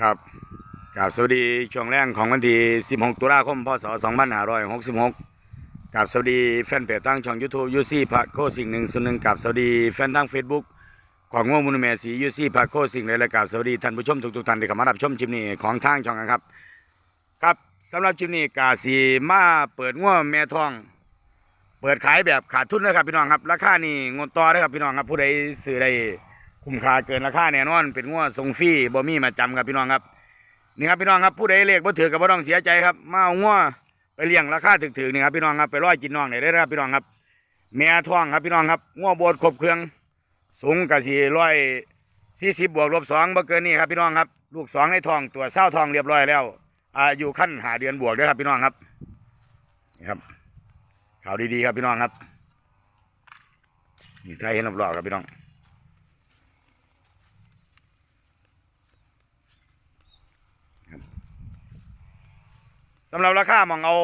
ครับกราบสวัสดีช่วงแรกของวันที่ 16 ตุลาคม พศ 2566กราบสวัสดีแฟนเพจตั้งช่อง YouTube ยูซี่พระโคสิ่งหนึ่งส่วนหนึ่งกราบสวัสดีแฟนตั้ง Facebook ของง่วงมุนแมสียูซี่พระโคสิ่งเลยและกราบสวัสดีท่านผู้ชมทุกๆท่านที่เข้ามารับชมคลิปนี้ของทางช่องกันครับ ครับสำหรับคลิปนี้กาสีมาเปิดง่วแม่ทอง เปิดขายแบบขาดทุนนะครับพี่น้องครับราคานี่งดต่อนะครับพี่น้องครับผู้ใดซื้อได้ คุ้มค่าเกินราคาแน่นอน เป็นง่วส่งฟรีบ่มีมาจำครับพี่น้องครับนี่ครับพี่น้องครับผู้ใดเลขบ่ถือกับบ่ต้องเสียใจครับมาเอางัวไปเลี้ยงราคาถึกๆนี่ครับพี่น้องครับไปร้อยกินน้องได้เลยครับพี่น้องครับ แม่ท้องครับพี่น้องครับงัวโบดครบเครื่องสูงกะสีร้อยสี่สิบบวกลบสองบ่เกินนี่ครับพี่น้องครับ ลูกสองในท้องตัวเศร้าท้องเรียบร้อยแล้วอายุขั้นหาเดือนบวกด้วยครับพี่น้องครับนี่ครับ ข่าวดีๆครับพี่น้องครับนี่ไทยเห็นรอบๆครับพี่น้อง สำหรับราคามองเอา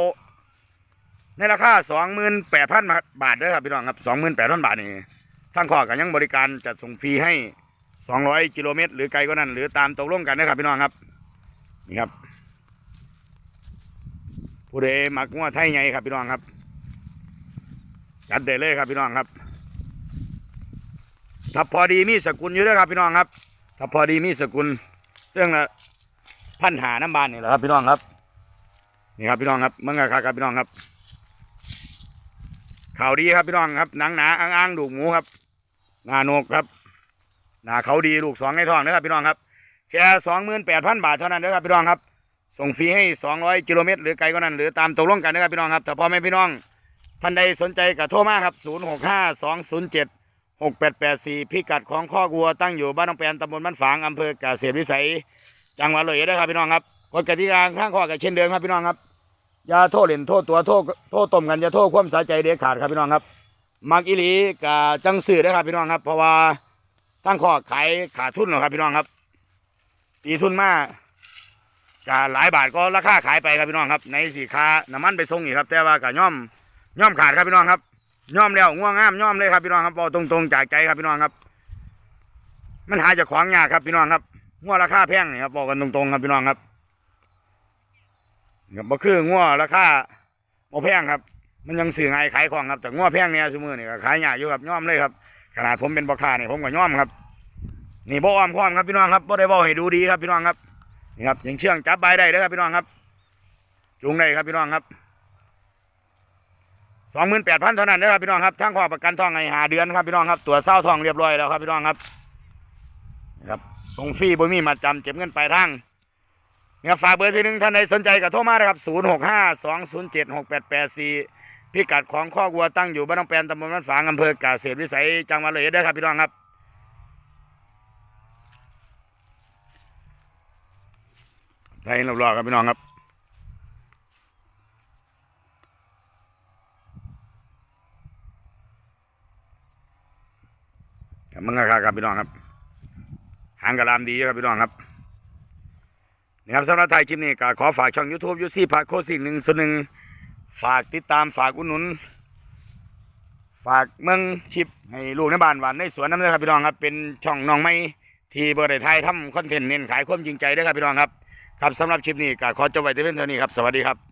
ในราคาสองหมื่นแปดพันบาทเด้อครับพี่น้องครับสองหมื่นแปดพันบาทนี่ทางข้อกันยังบริการจัดส่งฟรีให้สองร้อยกิโลเมตร หรือไกลกว่านั้นหรือตามตกลงกันนะครับพี่น้องครับนี่ครับผู้ใดมักงัวไทยไงครับพี่น้องครับจัดได้เลยครับพี่น้องครับถ้าพอดีมีสกุลอยู่ด้วยครับพี่น้องครับถ้าพอดีมีสกุลซึ่งละพันหาน้ำบานนี่แหละครับพี่น้องครับ นี่ครับพี่น้องครับเมังกรครับพี่น้องครับข่าวดีครับพี่น้องครับหนังหนาอ้างอ้างดูหมูครับหนาโนกครับหนาเขาดีลูกสองในท้องนะครับพี่น้องครับแค่สองหมื่นแปดพันบาทเท่านั้นนะครับพี่น้องครับ ส่งฟรีให้สองร้อยกิโลเมตรหรือไกลกว่านั้นหรือตามตกลงกันนะครับพี่น้องครับแต่พ่อแม่พี่น้องท่านใดสนใจก็โทรมาครับศูนย์หกห้าสองศูนย์เจ็ดหกแปดแปดสี่พิกัดของข้อวัวตั้งอยู่บ้านหนองแปนตำบลบ้านฝางอำเภอกเกษตรวิสัย จังหวัดเลยนะครับพี่น้องครับกฎกติกาข้างข้อกับเช่นเดิมครับพี่น้องครับ อย่าโทษเล่นโทษตัวโทษโทษต้มกันอย่าโทษความสาใจเด็ดขาดครับพี่น้องครับมักอีหลีกับจังสื่อนะครับพี่น้องครับเพราะว่าทั้งข้อขายขาดทุนหรอครับพี่น้องครับตีทุนมากกหลายบาทก็ราคาขายไปครับพี่น้องครับ ในสีค้าน้ำมันไปส่งอีกครับ แต่ว่ากับย่อมย่อมขาดครับพี่น้องครับย่อมแล้วง่วงงามย่อมเลยครับพี่น้องครับบอกตรงๆจากใจครับพี่น้องครับ มันหาจากของยากครับพี่น้องครับง่วราคาแพงนี่ครับบอกกันตรงๆครับพี่น้องครับ ครับบ่คืองัวราคาบ่แพงครับ มันยังสื่อไงขายของครับแต่งัวแพงเนี่ยซุมือนี่ก็ขายยากอยู่ครับย่อมเลยครับ ขนาดผมเป็นพ่อค้านี่ยผมก็ย่อมครับ นี่บ่อ้อมค้อมครับพี่น้องครับบ่ได้บ่ให้ดูดีครับพี่น้องครับนี่ครับยังเชื่องจับใบได้เด้อครับพี่น้องครับ จูงได้ครับพี่น้องครับสองหมื่นแปดพันเท่านั้นเด้อครับพี่น้องครับทั้งข้อประกันทองไงหาเดือนครับพี่น้องครับตัวเศร้าทองเรียบร้อยแล้วครับพี่น้องครับนะครับส่งฟรีบ่มีมาจำเจ็บเงินปลายทาง เนี่ยฝากเบอร์ที่หนึ่งท่านใดสนใจก็โทรมานะครับ 0 6 5 2 0 7 6 8 8 4 พิกัดของข้อวัวตั้งอยู่บ้านน้องแปนตำบลบ้านฝางอำเภอกาเกษวิสัยจังหวัดเลยเด้ครับพี่น้องครับใช่รอบๆครับพี่น้องครับมึงครับครับพี่น้องครับหางกระลามดีครับพี่น้องครับ ครับสำหรับไทยคลิปนี้ก็ขอฝากช่อง YouTube ยูซี่พาโคสิ่งหนึ่งส่วนหนึ่งฝากติดตามฝากอุดหนุน ฝากเมืองคลิปให้ลูกในบ้านหวานในสวนน้ำเลยครับพี่น้องครับเป็นช่องน้องไม่ที่บริไทยทำคอนเทนต์เน้นขายความจริงใจด้วยครับพี่น้องครับครับสำหรับคลิปนี้ก็ขอจบไว้ที่เพียงเท่านี้ครับสวัสดีครับ